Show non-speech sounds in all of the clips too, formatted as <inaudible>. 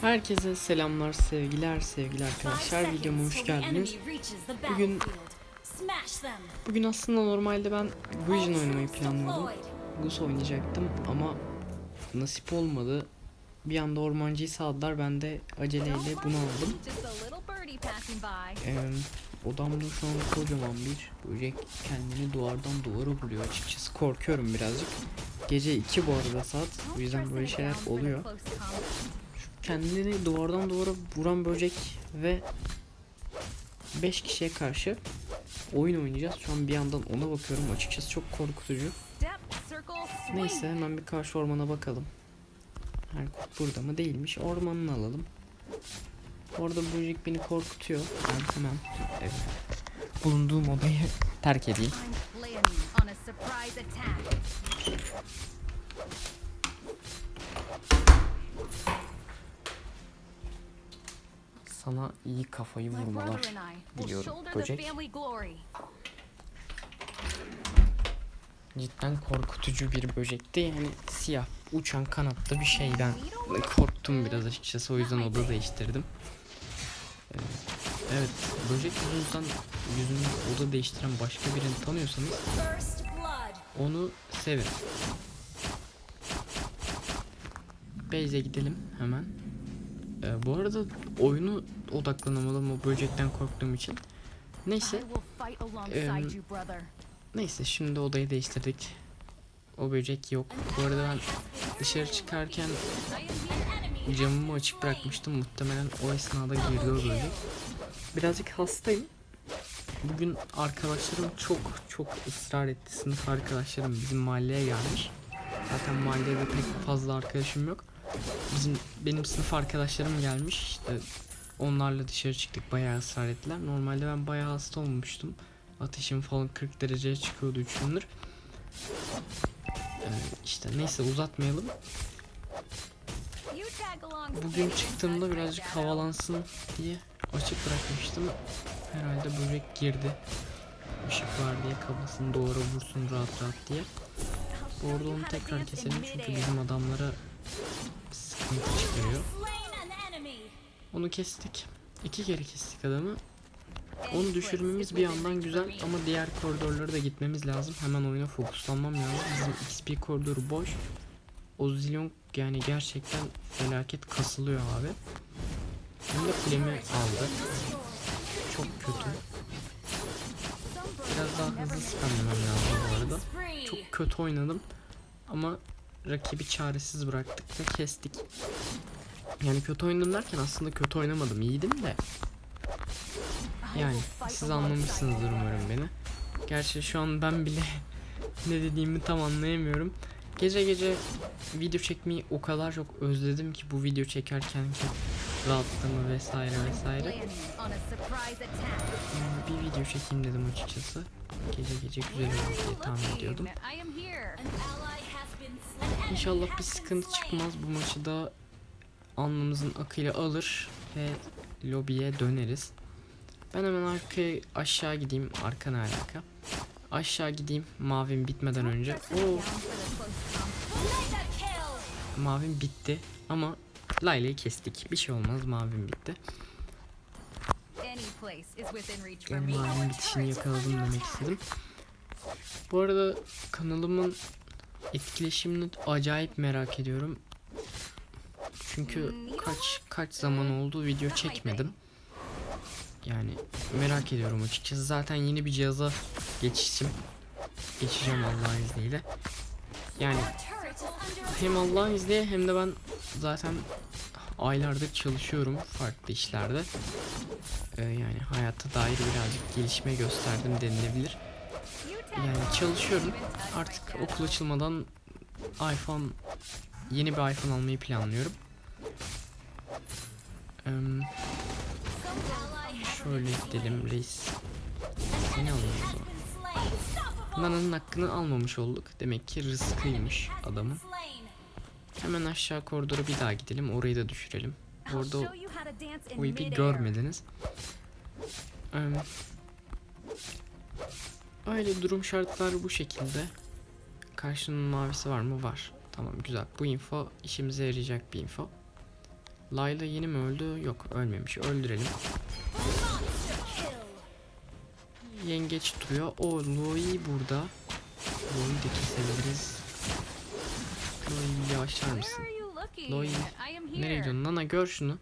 Herkese selamlar, sevgiler, sevgili arkadaşlar. Videoma hoş geldiniz. Bugün-. Bugün aslında normalde ben All oynamayı planlıyordum. Gus oynayacaktım ama nasip olmadı. Bir anda ormancıyı saldılar. Ben de aceleyle bunu aldım. Ee, odamda şu an kocaman bir böcek kendini duvardan duvara vuruyor. Açıkçası korkuyorum birazcık. Gece 2 bu arada saat. O yüzden böyle şeyler oluyor. kendini duvardan duvara vuran böcek ve 5 kişiye karşı oyun oynayacağız. Şu an bir yandan ona bakıyorum. Açıkçası çok korkutucu. Neyse hemen bir karşı ormana bakalım. Her kurt burada mı değilmiş. Ormanını alalım. Orada böcek beni korkutuyor. Ben hemen evet, bulunduğum odayı terk edeyim. Sana iyi kafayı vurmalar. diliyorum, böcek. Cidden korkutucu bir böcekti. Yani siyah, uçan kanatlı bir şeyden korktum biraz açıkçası. O yüzden oda değiştirdim. Ee, evet, böcek yüzünden yüzünü oda değiştiren başka birini tanıyorsanız. Onu sevin. Base'e gidelim hemen. Ee, bu arada oyunu odaklanamadım o böcekten korktuğum için. Neyse. brother. Neyse şimdi odayı değiştirdik. O böcek yok. Bu arada ben dışarı çıkarken camımı açık bırakmıştım. Muhtemelen o esnada girdi o böcek. Birazcık hastayım. Bugün arkadaşlarım çok çok ısrar etti. Sınıf arkadaşlarım bizim mahalleye gelmiş. Zaten mahallede pek fazla arkadaşım yok. Bizim benim sınıf arkadaşlarım gelmiş. İşte onlarla dışarı çıktık. Bayağı ısrar ettiler. Normalde ben bayağı hasta olmuştum. Ateşim falan 40 dereceye çıkıyordu 3 gündür. Ee, işte neyse uzatmayalım. Bugün çıktığımda birazcık havalansın diye açık bırakmıştım. Herhalde böcek girdi. Işık var diye kafasını duvara vursun rahat rahat diye. Bu arada onu tekrar keselim çünkü bizim adamlara sıkıntı çıkarıyor. Onu kestik. İki kere kestik adamı. Onu düşürmemiz bir yandan güzel ama diğer koridorlara da gitmemiz lazım. Hemen oyuna fokuslanmam lazım. Bizim XP koridoru boş. O zilyon yani gerçekten felaket kasılıyor abi. Hem de aldı. Çok kötü. Biraz daha hızlı spamlamam lazım bu arada. Çok kötü oynadım. Ama rakibi çaresiz bıraktık ve kestik. Yani kötü oynadım derken aslında kötü oynamadım. iyiydim de. Yani siz anlamışsınızdır umarım beni. Gerçi şu an ben bile <laughs> ne dediğimi tam anlayamıyorum. Gece gece video çekmeyi o kadar çok özledim ki bu video çekerken ki rahatlığımı vesaire vesaire. Yani bir video çekeyim dedim açıkçası. Gece gece güzel olur diye tahmin ediyordum. İnşallah bir sıkıntı çıkmaz. Bu maçı da alnımızın akıyla alır ve lobiye döneriz. Ben hemen arkaya aşağı gideyim. Arka ne alaka? Aşağı gideyim mavim bitmeden önce. Oo mavim bitti ama Layla'yı kestik. Bir şey olmaz mavim bitti. Me. mavim bitişini yakaladım demek istedim. Bu arada kanalımın etkileşimini acayip merak ediyorum. Çünkü kaç kaç zaman oldu video çekmedim. Yani merak ediyorum açıkçası. Zaten yeni bir cihaza geçişim. Geçeceğim Allah'ın izniyle. Yani hem Allah'ın izniyle hem de ben zaten aylardır çalışıyorum farklı işlerde. Ee, yani hayata dair birazcık gelişme gösterdim denilebilir. Yani çalışıyorum. Artık okul açılmadan iPhone yeni bir iPhone almayı planlıyorum. Has şöyle gidelim reis. Seni. Unstoppable. Nana'nın hakkını almamış olduk. Demek ki rızkıymış adamın. Hemen aşağı koridora bir daha gidelim. Orayı da düşürelim. Orada o ipi görmediniz. Öyle durum şartlar bu şekilde. Karşının mavisi var mı? Var. Tamam güzel. Bu info işimize yarayacak bir info. Layla yeni mi öldü? Yok ölmemiş. Öldürelim. Yengeç duruyor. O Loi burada. Loi'yi de kesebiliriz. Loi yavaşlar mısın? here. Nereye gidiyorsun? Nana gör şunu.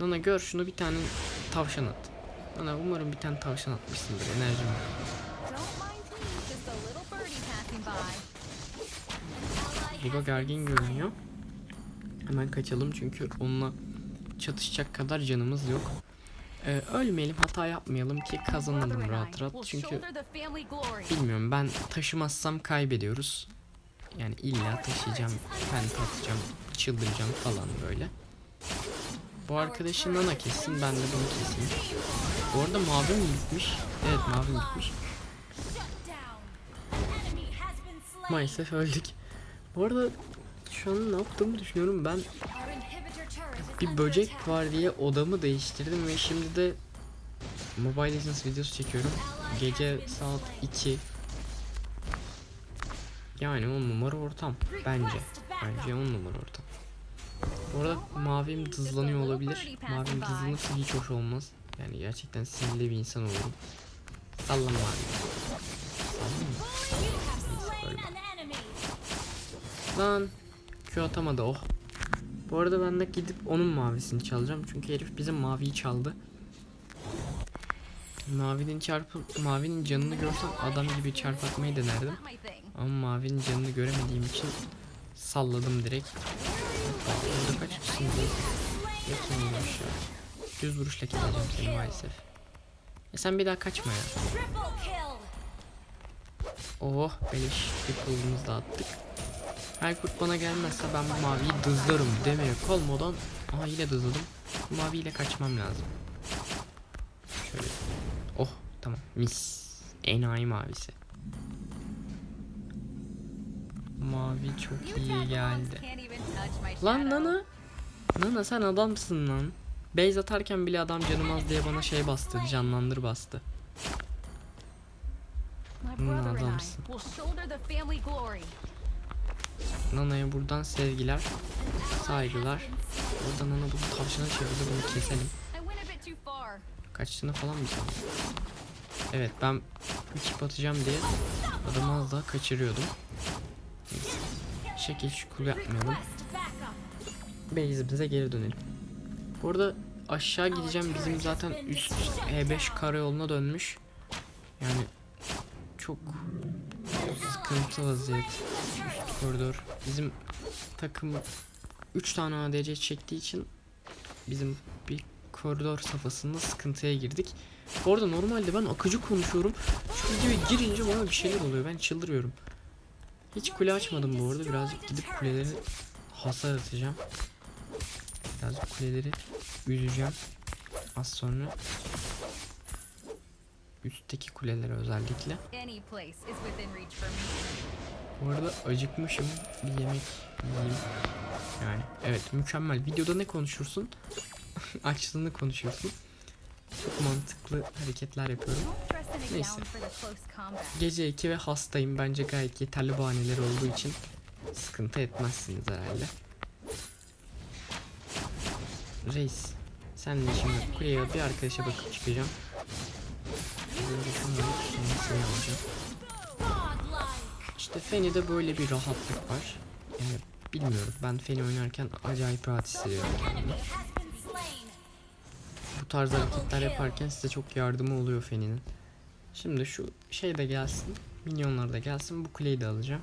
Nana gör şunu bir tane tavşan at. Nana umarım bir tane tavşan atmışsındır. Enerjim var. Bigo gergin görünüyor. Hemen kaçalım çünkü onunla çatışacak kadar canımız yok. Ee, ölmeyelim hata yapmayalım ki kazanalım rahat rahat. Çünkü bilmiyorum ben taşımazsam kaybediyoruz. Yani illa taşıyacağım, penta atacağım, çıldıracağım falan böyle. Bu arkadaşın nana kessin ben de bunu keseyim. Bu arada mavi mi bitmiş? Evet mavi bitmiş. Maalesef öldük. Bu arada şu an ne yaptığımı düşünüyorum ben bir böcek var diye odamı değiştirdim ve şimdi de Mobile Legends videosu çekiyorum. Gece saat 2. Yani 10 numara ortam bence. Bence 10 numara ortam. Bu arada mavim dızlanıyor olabilir. Mavim dızlanırsa hiç hoş olmaz. Yani gerçekten sinirli bir insan olurum. Sallama mavi. Sallama. Neyse öyle. Lan Q atamadı oh. Bu arada ben de gidip onun mavisini çalacağım. Çünkü herif bizim maviyi çaldı. Mavinin çarpı mavinin canını görsem adam gibi çarp atmayı denerdim. Ama mavinin canını göremediğim için salladım direkt. Bak burada kaç kişisiniz? Yakın olmuş ya. Düz vuruşla keseceğim seni maalesef. E sen bir daha kaçma ya. Oh beleş bir pulumuzu da attık. Aykut bana gelmezse ben bu maviyi dızlarım demeye kalmadan Aha yine dızladım. Bu maviyle kaçmam lazım. Şöyle. Oh tamam mis. Enayi mavisi. Mavi çok iyi geldi. Lan. Nana. Nana sen adamsın lan. Base atarken bile adam canım az diye bana şey bastı. Canlandır bastı. My Hmm, adamsın. Nana'ya buradan sevgiler, saygılar. Oradan Nana bunu tavşana çevirdi bunu keselim. Kaçtığını falan mı sandın? Evet ben çip atacağım diye adamı az daha kaçırıyordum. Şekil şukul yapmayalım. Base'imize geri dönelim. Bu arada aşağı gideceğim bizim zaten üst E5 karayoluna dönmüş. Yani çok sıkıntı vaziyet. Üst koridor. Bizim takım 3 tane ADC çektiği için bizim bir koridor safhasında sıkıntıya girdik. Bu arada normalde ben akıcı konuşuyorum. Şu videoya girince bana bir şeyler oluyor. Ben çıldırıyorum. Hiç kule açmadım bu arada. Birazcık gidip kuleleri hasar atacağım. Birazcık kuleleri yüzeceğim. Az sonra üstteki kulelere özellikle. Bu arada acıkmışım. Bir yemek yiyeyim. Yani evet mükemmel. Videoda ne konuşursun? <laughs> Açlığını konuşuyorsun. Çok mantıklı hareketler yapıyorum. Neyse. Gece 2 ve hastayım. Bence gayet yeterli bahaneler olduğu için sıkıntı etmezsiniz herhalde. Reis. Sen de şimdi kuleye bir arkadaşa bakıp çıkacağım. İşte Feni'de böyle bir rahatlık var. Yani bilmiyorum. Ben Feni oynarken acayip rahat hissediyorum kendimi. Bu tarz hareketler yaparken size çok yardımı oluyor Feni'nin. Şimdi şu şey de gelsin. Minyonlar da gelsin. Bu kuleyi de alacağım.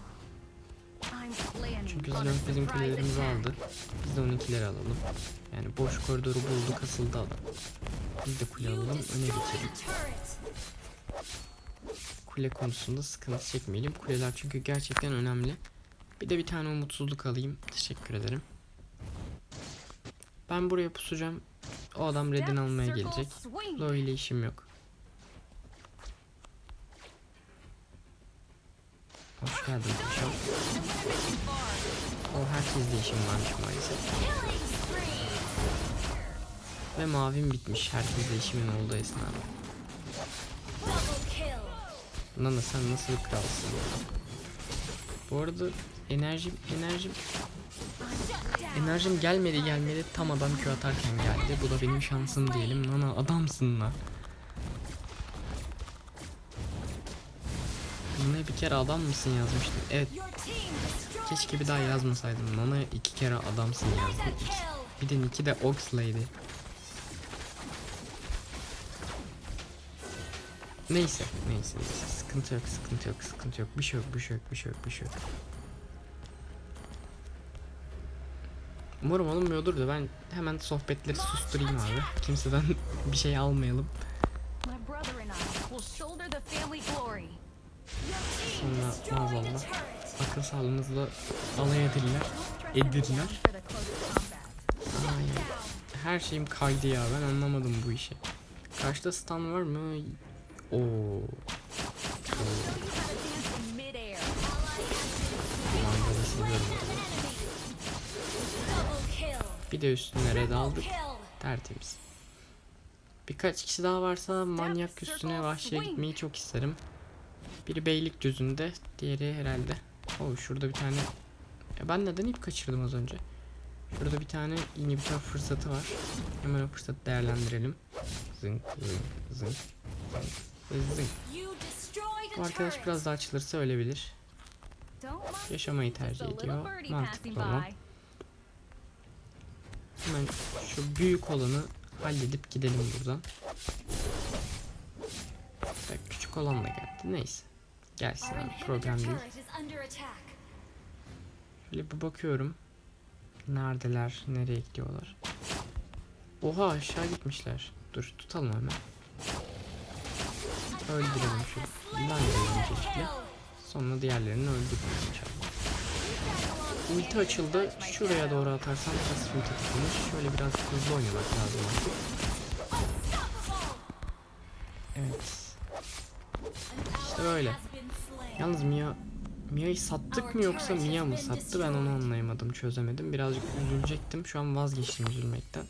Çünkü on a Zilong bizim kulelerimizi aldı. Biz de onunkileri alalım. Yani boş koridoru buldu kasıldı adam. Biz de kule alalım öne geçelim. Kule konusunda sıkıntı çekmeyelim. Kuleler çünkü gerçekten önemli. Bir de bir tane umutsuzluk alayım. Teşekkür ederim. Ben buraya pusacağım. O adam Death almaya gelecek. Lo ile işim yok. Hoş geldin paşam. O herkesle işim varmış maalesef. Ve mavim bitmiş herkesle işimin olduğu esnada. Nana sen nasıl kralsın? Bu arada enerjim enerjim enerjim gelmedi gelmedi tam adam Q atarken geldi. Bu da benim şansım diyelim. Nana adamsın la. Nana bir kere adam mısın yazmıştım. Evet keşke bir daha yazmasaydım. Nana iki kere adamsın yazdı. Mega kill. Bir de Nick'i de Oxley'di. Neyse, neyse, neyse. Sıkıntı yok, sıkıntı yok, sıkıntı yok. Bir şey yok, bir şey yok, bir şey yok, bir şey yok. Umarım olmuyordur da ben hemen sohbetleri susturayım abi. Kimseden <laughs> bir şey almayalım. Maazallah akıl sağlığınızla alay edirler. Edirler. Ay, her şeyim kaydı ya ben anlamadım bu işi. Karşıda stun var mı? Oo. Mangalı seviyorum. Bir de üstüne red aldık. Tertemiz. Birkaç kişi daha varsa manyak üstüne vahşiye gitmeyi çok isterim. Biri Beylikdüzü'nde, diğeri herhalde. Oo şurada bir tane. Ya ben neden ip kaçırdım az önce? Şurada bir tane inhibitor fırsatı var. Hemen o fırsatı değerlendirelim. Zınk zınk zınk zınk zınk. Bu arkadaş biraz daha açılırsa ölebilir. Yaşamayı tercih ediyor. Mantıklı olan. Hemen şu büyük olanı halledip gidelim buradan. Küçük olan da geldi. Neyse. Gelsin abi problem değil. Şöyle bir bakıyorum. Neredeler? Nereye gidiyorlar? Oha aşağı gitmişler. Dur tutalım hemen. Öldürelim şu. Lan öncelikle. Sonra diğerlerini öldürürüz inşallah. Ulti açıldı. Şuraya doğru atarsam pasif ulti tıklanır. Şöyle biraz hızlı oynamak lazım artık. Evet. İşte böyle. Yalnız Mia Mia'yı sattık mı yoksa Mia mı sattı ben onu anlayamadım çözemedim birazcık üzülecektim şu an vazgeçtim üzülmekten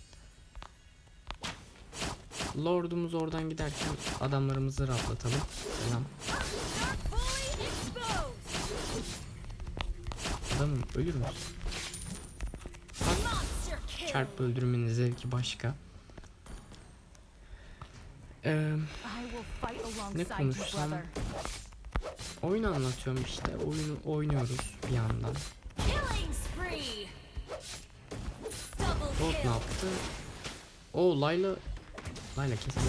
Lord'umuz oradan giderken adamlarımızı rahatlatalım Selam. Adamım ölür müsün? Çarp öldürmenin zevki başka Ee, you, konuşsam? Oyunu anlatıyorum işte oyunu oynuyoruz bir yandan Double ne yaptı? Oo Layla Layla kesin.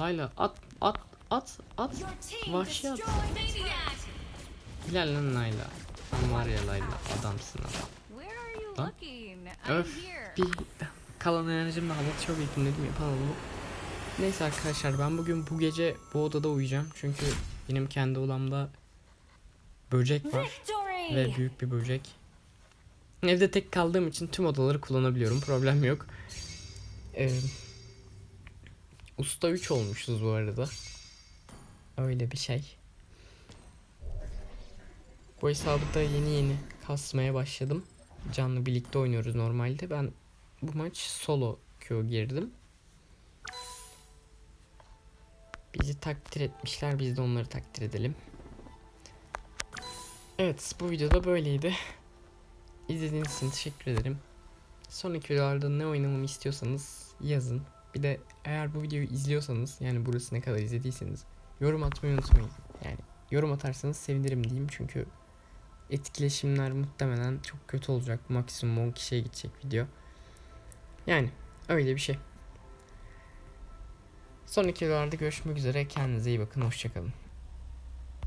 Layla at at at at Vahşi at. Helal lan Layla. Sen var ya Layla adamsın adam. Lan. Öf bir kalan enerjimle hava çok yakın dedim yapamadım. Neyse arkadaşlar ben bugün bu gece bu odada uyuyacağım. Çünkü benim kendi odamda böcek var Victory. ve büyük bir böcek. Evde tek kaldığım için tüm odaları kullanabiliyorum. Problem yok. Ee, usta 3 olmuşuz bu arada. Öyle bir şey. Bu hesabı da yeni yeni kasmaya başladım. Canlı birlikte oynuyoruz normalde. Ben bu maç solo queue girdim. Bizi takdir etmişler. Biz de onları takdir edelim. Evet bu videoda böyleydi. İzlediğiniz için teşekkür ederim. Sonraki videolarda ne oynamamı istiyorsanız yazın. Bir de eğer bu videoyu izliyorsanız yani burası ne kadar izlediyseniz yorum atmayı unutmayın. Yani yorum atarsanız sevinirim diyeyim çünkü etkileşimler muhtemelen çok kötü olacak. Maksimum 10 kişiye gidecek video. Yani öyle bir şey. Sonraki videolarda görüşmek üzere. Kendinize iyi bakın. Hoşçakalın.